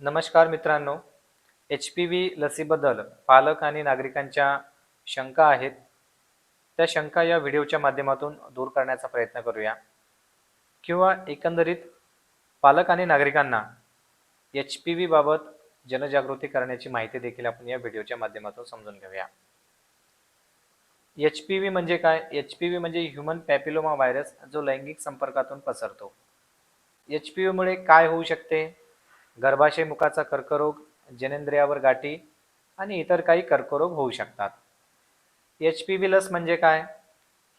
नमस्कार मित्रांनो H P V लसीबद्दल पालक आणि नागरिकांच्या शंका आहेत. त्या शंका या व्हिडिओच्या माध्यमातून दूर करण्याचा प्रयत्न करूया. किंवा एकंदरीत पालक आणि नागरिकांना एच पी व्हीबाबत जनजागृती करण्याची माहिती देखील आपण या व्हिडिओच्या माध्यमातून समजून घेऊया. एच पी व्ही म्हणजे काय? एच पी व्ही म्हणजे ह्युमन पॅपिलोमा व्हायरस जो लैंगिक संपर्कातून पसरतो. एच पी व्हीमुळे काय होऊ शकते? गर्भाशय मुखाचा कर्करोग जनेंद्रियावर गाठी आणि इतर काही कर्करोग होऊ शकतात. एच पी व्ही लस म्हणजे काय?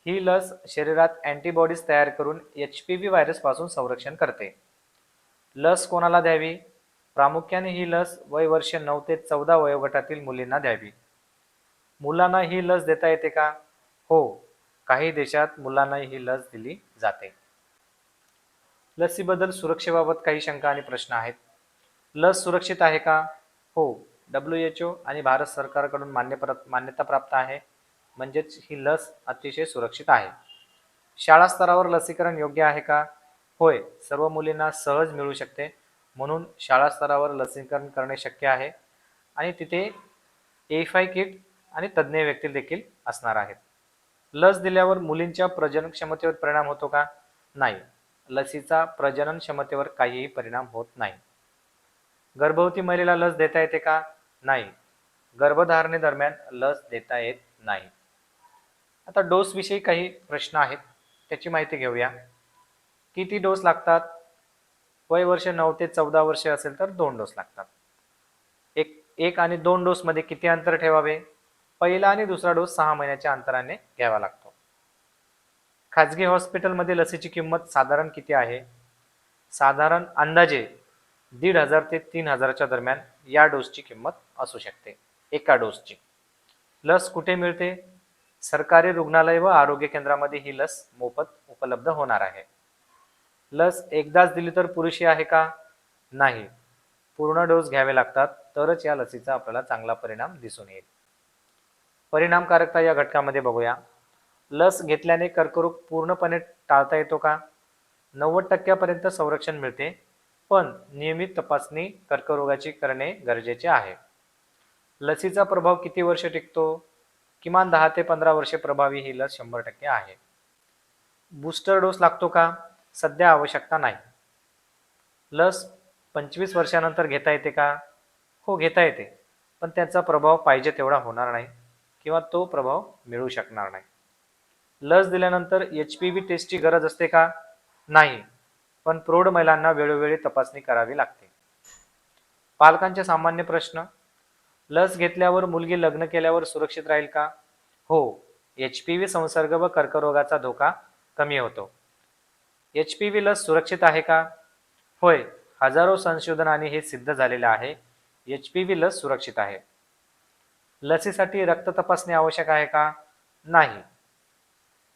ही लस शरीरात अँटीबॉडीज तयार करून एच पी व्ही व्हायरसपासून संरक्षण करते. लस कोणाला द्यावी? प्रामुख्याने ही लस वय वर्ष नऊ ते चौदा वयोगटातील मुलींना द्यावी. मुलांना ही लस देता येते का? हो काही देशात मुलांना ही लस दिली जाते. लसीबद्दल सुरक्षेबाबत काही शंका आणि प्रश्न आहेत? लस सुरक्षित आहे का? हो. डब्ल्यू एच ओ आणि भारत सरकारकडून मान्य मान्यता प्राप्त आहे. म्हणजेच ही लस अतिशय सुरक्षित आहे. शाळा स्तरावर लसीकरण योग्य आहे का? होय. सर्व मुलींना सहज मिळू शकते. म्हणून शाळा स्तरावर लसीकरण करणे शक्य आहे. आणि तिथे एफ आय किट आणि तज्ज्ञ व्यक्ती देखील असणार आहेत. लस दिल्यावर मुलींच्या प्रजनन क्षमतेवर परिणाम होतो का? नाही. लसीचा प्रजनन क्षमतेवर काहीही परिणाम होत नाही. गर्भवती महिलेला लस देता येते का? नाही. गर्भधारणेदरम्यान लस देता येत नाही. आता डोसविषयी काही प्रश्न आहेत. त्याची माहिती घेऊया. किती डोस लागतात? वय वर्ष नऊ ते चौदा वर्ष असेल तर दोन डोस लागतात. एक एक आणि दोन डोसमध्ये किती अंतर ठेवावे? पहिला आणि दुसरा डोस सहा महिन्याच्या अंतराने घ्यावा लागतो. खाजगी हॉस्पिटलमध्ये लसीची किंमत साधारण किती आहे? साधारण अंदाजे दीड हजार ते तीन हजाराच्या दरम्यान या डोसची किंमत असू शकते. एका डोसची. लस कुठे मिळते? सरकारी रुग्णालय व आरोग्य केंद्रामध्ये ही लस मोफत उपलब्ध होणार आहे. लस एकदाच दिली तर पुरेशी आहे का? नाही. पूर्ण डोस घ्यावे लागतात तरच या लसीचा आपल्याला चांगला परिणाम दिसून येईल. परिणामकारकता या घटकामध्ये बघूया. लस घेतल्याने कर्करोग पूर्णपणे टाळता येतो का? नव्वद टक्क्यापर्यंत संरक्षण मिळते. पण नियमित तपासणी कर्करोगाची करणे गरजेचे आहे. लसीचा प्रभाव किती वर्ष टिकतो? किमान दहा ते पंधरा वर्षे प्रभावी ही लस शंभर टक्के आहे. बूस्टर डोस लागतो का? सध्या आवश्यकता नाही. लस पंचवीस वर्षानंतर घेता येते का? हो घेता येते. पण त्याचा प्रभाव पाहिजे तेवढा होणार नाही किंवा तो प्रभाव मिळू शकणार नाही. लस दिल्यानंतर एच पी व्ही टेस्टची गरज असते का? नाही. पण प्रौढ महिलांना वेळोवेळी तपासणी करावी लागते. पालकांचे सामान्य प्रश्न लस घेतल्यावर मुलगी लग्न केल्यावर सुरक्षित राहील का? हो एच पी व्ही संसर्ग व कर्करोगाचा धोका कमी होतो. एच पी व्ही लस सुरक्षित आहे का? होय हजारो संशोधनाने हे सिद्ध झालेलं आहे एच पी व्ही लस सुरक्षित आहे. लसीसाठी रक्त तपासणी आवश्यक आहे का? नाही.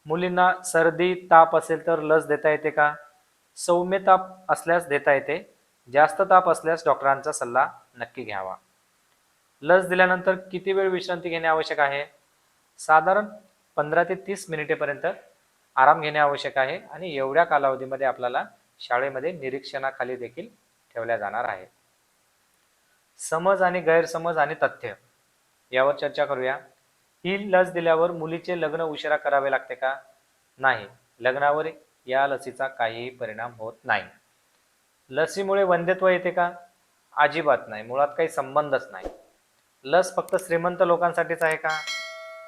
मुलींना सर्दी ताप असेल तर लस देता येते का? सौम्य ताप असल्यास देता येते. जास्त ताप असल्यास डॉक्टरांचा सल्ला नक्की घ्यावा. लस दिल्यानंतर किती वेळ विश्रांती घेणे आवश्यक आहे? साधारण पंधरा ते तीस मिनिटेपर्यंत आराम घेणे आवश्यक आहे आणि एवढ्या कालावधीमध्ये आपल्याला शाळेमध्ये निरीक्षणाखाली देखील ठेवल्या जाणार आहे. समज आणि गैरसमज आणि तथ्य. यावर चर्चा करूया. ही लस दिल्यावर मुलीचे लग्न उशिरा करावे लागते का? नाही. लग्नावर या लसीचा काहीही परिणाम होत नाही. लसीमुळे वंध्यत्व येते का? अजिबात नाही. मुळात काही संबंधच नाही. लस फक्त श्रीमंत लोकांसाठीच आहे का?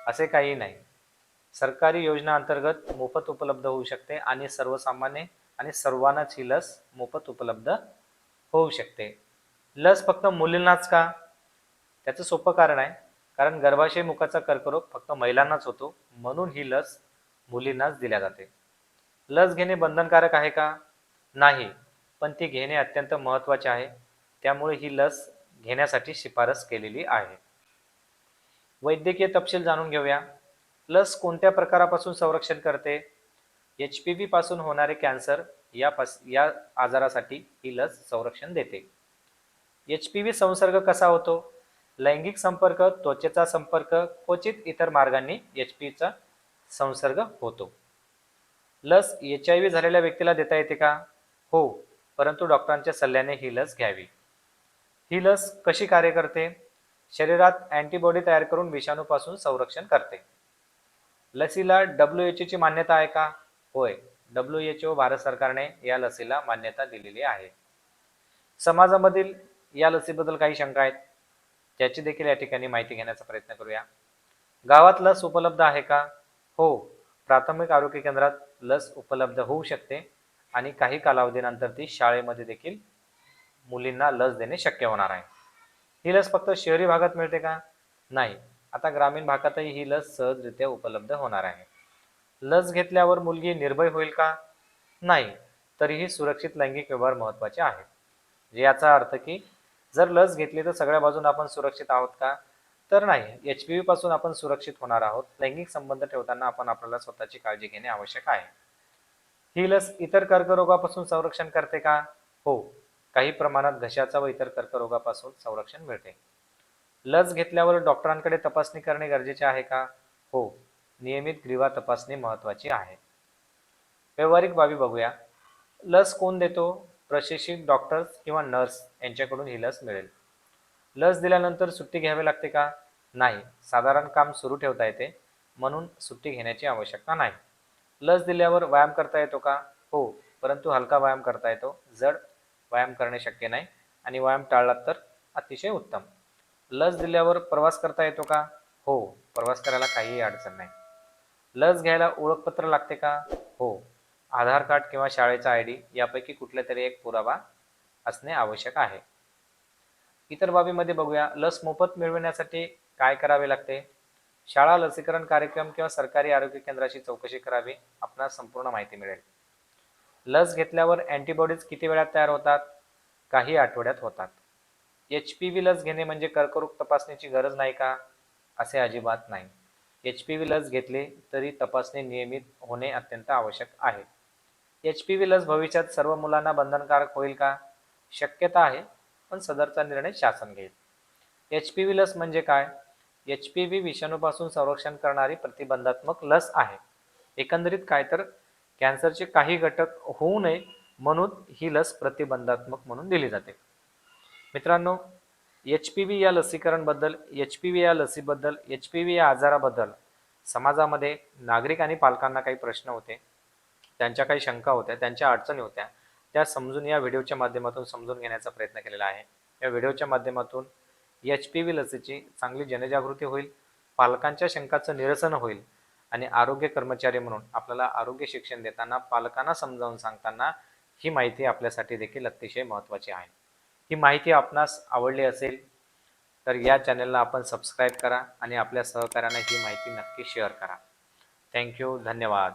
असे काही नाही. सरकारी योजना अंतर्गत मोफत उपलब्ध होऊ शकते आणि सर्वसामान्य आणि सर्वांनाच ही लस मोफत उपलब्ध होऊ शकते. लस फक्त मुलींनाच का? त्याचं सोपं कारण आहे. कारण गर्भाशय मुखाचा कर्करोग फक्त महिलांनाच होतो. म्हणून ही लस मुलींनाच दिल्या जाते. लस घेणे बंधनकारक आहे का? नाही. पण ती घेणे अत्यंत महत्त्वाचे आहे. त्यामुळे ही लस घेण्यासाठी शिफारस केलेली आहे. वैद्यकीय तपशील जाणून घेऊया. लस कोणत्या प्रकारापासून संरक्षण करते? एच पी व्ही पासून होणारे कॅन्सर या पास या आजारासाठी ही लस संरक्षण देते. एच पी व्ही संसर्ग कसा होतो? लैंगिक संपर्क त्वचेचा संपर्क क्वचित इतर मार्गांनी एच पीचा संसर्ग होतो. लस एच आय व्ही झालेल्या व्यक्तीला देता येते का? हो परंतु डॉक्टरांच्या सल्ल्याने ही लस घ्यावी. ही लस कशी कार्य करते? शरीरात अँटीबॉडी तयार करून विषाणूपासून संरक्षण करते. लसीला डब्ल्यू एच ओची मान्यता आहे का? होय डब्ल्यू एच ओ भारत सरकारने या लसीला मान्यता दिलेली आहे. समाजामधील या लसीबद्दल काही शंका आहेत? त्याची देखील या ठिकाणी माहिती घेण्याचा प्रयत्न करूया. गावात लस उपलब्ध आहे का? हो प्राथमिक आरोग्य केंद्रात लस उपलब्ध होऊ शकते आणि काही कालावधीनंतर ती शाळेमध्ये देखील मुलींना लस देणे शक्य होणार आहे. ही लस फक्त शहरी भागात मिळते का? नाही. आता ग्रामीण भागातही ही लस सहजरित्या उपलब्ध होणार आहे. लस घेतल्यावर मुलगी निर्भय होईल का? नाही. तरीही सुरक्षित लैंगिक व्यवहार महत्त्वाचे आहेत. याचा अर्थ की जर लस घेतली तर सगळ्या बाजून आपण सुरक्षित आहोत का? तर नाही. एच पी व्ही पासून आपण सुरक्षित होणार आहोत. लैंगिक संबंध ठेवताना आपण आपल्याला स्वतःची काळजी घेणे आवश्यक आहे. ही लस इतर कर्करोगापासून संरक्षण करते का? हो. काही प्रमाणात घशाचा व इतर कर्करोगापासून संरक्षण मिळते. लस घेतल्यावर डॉक्टरांकडे तपासणी करणे गरजेचे आहे का? हो. नियमित ग्रीवा तपासणी महत्वाची आहे. व्यावहारिक बाबी बघूया. लस कोण देतो? प्रशिक्षित डॉक्टर्स किंवा नर्स यांच्याकडून ही लस मिळेल. लस दिल्यानंतर सुट्टी घ्यावी लागते का? नाही. साधारण काम सुरू ठेवता येते. म्हणून सुट्टी घेण्याची आवश्यकता नाही. लस दिल्यावर व्यायाम करता येतो का? हो. परंतु हलका व्यायाम करता येतो. जड व्यायाम करणे शक्य नाही आणि व्यायाम टाळलात तर अतिशय उत्तम. लस दिल्यावर प्रवास करता येतो का? हो. प्रवास करायला काहीही अडचण नाही. लस घ्यायला ओळखपत्र लागते का? हो. आधार कार्ड किंवा शाळेचा आय डी यापैकी कुठल्या तरी एक पुरावा असणे आवश्यक आहे. इतर बाबीमध्ये बघूया. लस मोफत मिळविण्यासाठी काय करावे लागते? शाळा लसीकरण कार्यक्रम किंवा सरकारी आरोग्य केंद्राची चौकशी करावी आपणास संपूर्ण माहिती मिळेल. लस घेतल्यावर अँटीबॉडीज किती वेळात तयार होतात? काही आठवड्यात होतात. एच पी व्ही लस घेणे म्हणजे कर्करोग तपासणीची गरज नाही का? असे अजिबात नाही. एच पी व्ही लस घेतली तरी तपासणी नियमित होणे अत्यंत आवश्यक आहे. एच पी व्ही लस भविष्यात सर्व मुलांना बंधनकारक होईल का? शक्यता आहे पण सदरचा निर्णय शासन घेईल. एच पी व्ही लस म्हणजे काय? एच पी व्ही विषाणूपासून संरक्षण करणारी प्रतिबंधात्मक लस आहे. एकंदरीत काय तर कॅन्सरचे काही घटक होऊ नये म्हणून ही लस प्रतिबंधात्मक म्हणून दिली जाते. मित्रांनो एच पी व्ही या लसीकरणबद्दल एच पी व्ही या लसीबद्दल एच पी व्ही या आजाराबद्दल समाजामध्ये नागरिक आणि पालकांना काही प्रश्न होते त्यांच्या काही शंका होत्या त्यांच्या अडचणी होत्या त्या समजून या व्हिडिओच्या माध्यमातून समजून घेण्याचा प्रयत्न केलेला आहे. या व्हिडिओच्या माध्यमातून एच पी व्ही लसीची चांगली जनजागृती होईल पालकांच्या शंकाचं निरसन होईल आणि आरोग्य कर्मचारी म्हणून आपल्याला आरोग्य शिक्षण देताना पालकांना समजावून सांगताना ही माहिती आपल्यासाठी देखील अतिशय महत्त्वाची आहे. ही माहिती आपणास आवडली असेल तर या चॅनलला आपण सबस्क्राईब करा आणि आपल्या सहकाऱ्यांना ही माहिती नक्की शेअर करा. थँक्यू धन्यवाद.